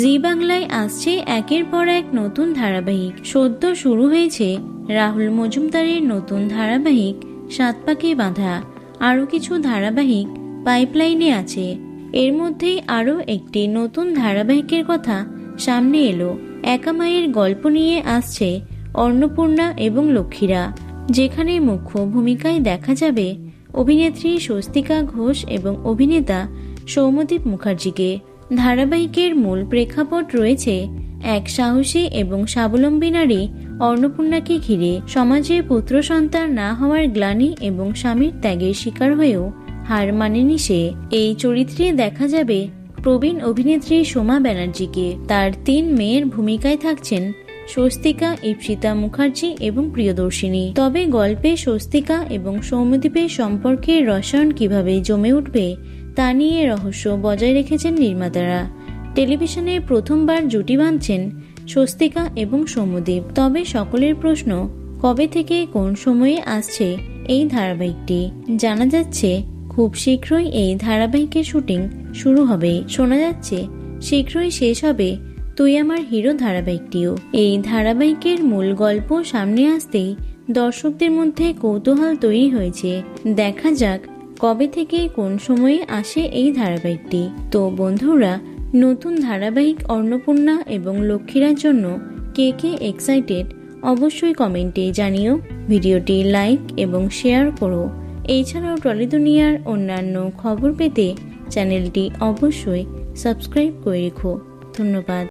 জি বাংলায় আসছে একের পর এক নতুন ধারাবাহিক। সদ্য শুরু হয়েছে রাহুল মজুমদারের নতুন ধারাবাহিক সাত পাকে বাঁধা। আরও কিছু ধারাবাহিক পাইপলাইনে আছে। এর মধ্যেই আরও একটি নতুন ধারাবাহিকের কথা সামনে এলো। একা মায়ের গল্প নিয়ে আসছে অন্নপূর্ণা এবং লক্ষ্মীরা, যেখানে মুখ্য ভূমিকায় দেখা যাবে অভিনেত্রী স্বস্তিকা ঘোষ এবং অভিনেতা সৌমদীপ মুখার্জিকে। ধারাবাহিকের মূল প্রেক্ষাপট রয়েছে এক সাহসী এবং স্বাবলম্বী নারী অন্নপূর্ণাকে ঘিরে সমাজে পুত্র সন্তান না হওয়ার গ্লানি এবং স্বামীর ত্যাগের শিকার হয়েও হার মানেনি সে। এই চরিত্রে দেখা যাবে প্রবীণ অভিনেত্রী সোমা ব্যানার্জিকে। তার তিন মেয়ের ভূমিকায় থাকছেন স্বস্তিকা ইপসিতা মুখার্জি এবং প্রিয়দর্শিনী। তবে গল্পে স্বস্তিকা এবং সৌম্যদীপের সম্পর্কের রসায়ন কীভাবে জমে উঠবে তা নিয়ে রহস্য বজায় রেখেছেন নির্মাতারা। টেলিভিশনে প্রথমবার জুটি বাঁধছেন স্বস্তিকা এবং সৌম্যদীপ তবে সকলের প্রশ্ন, কবে থেকে কোন সময়ে আসছে এই ধারাবাহিকটি? জানা যাচ্ছে, খুব শীঘ্রই এই ধারাবাহিকের শুটিং শুরু হবে। শোনা যাচ্ছে, শীঘ্রই শেষ হবে তুই আমার হিরো ধারাবাহিকটিও। এই ধারাবাহিকের মূল গল্প সামনে আসতেই দর্শকদের মধ্যে কৌতূহল তৈরি হয়েছে। দেখা যাক কবে থেকে কোন সময়ে আসে এই ধারাবাহিকটি? তো বন্ধুরা, নতুন ধারাবাহিক অন্নপূর্ণা এবং লক্ষ্মীরার জন্য কে কে এক্সাইটেড অবশ্যই কমেন্টে জানিও। ভিডিওটি লাইক এবং শেয়ার করো। এছাড়াও টলি দুনিয়ার অন্যান্য খবর পেতে চ্যানেলটি অবশ্যই সাবস্ক্রাইব করে রেখো। ধন্যবাদ।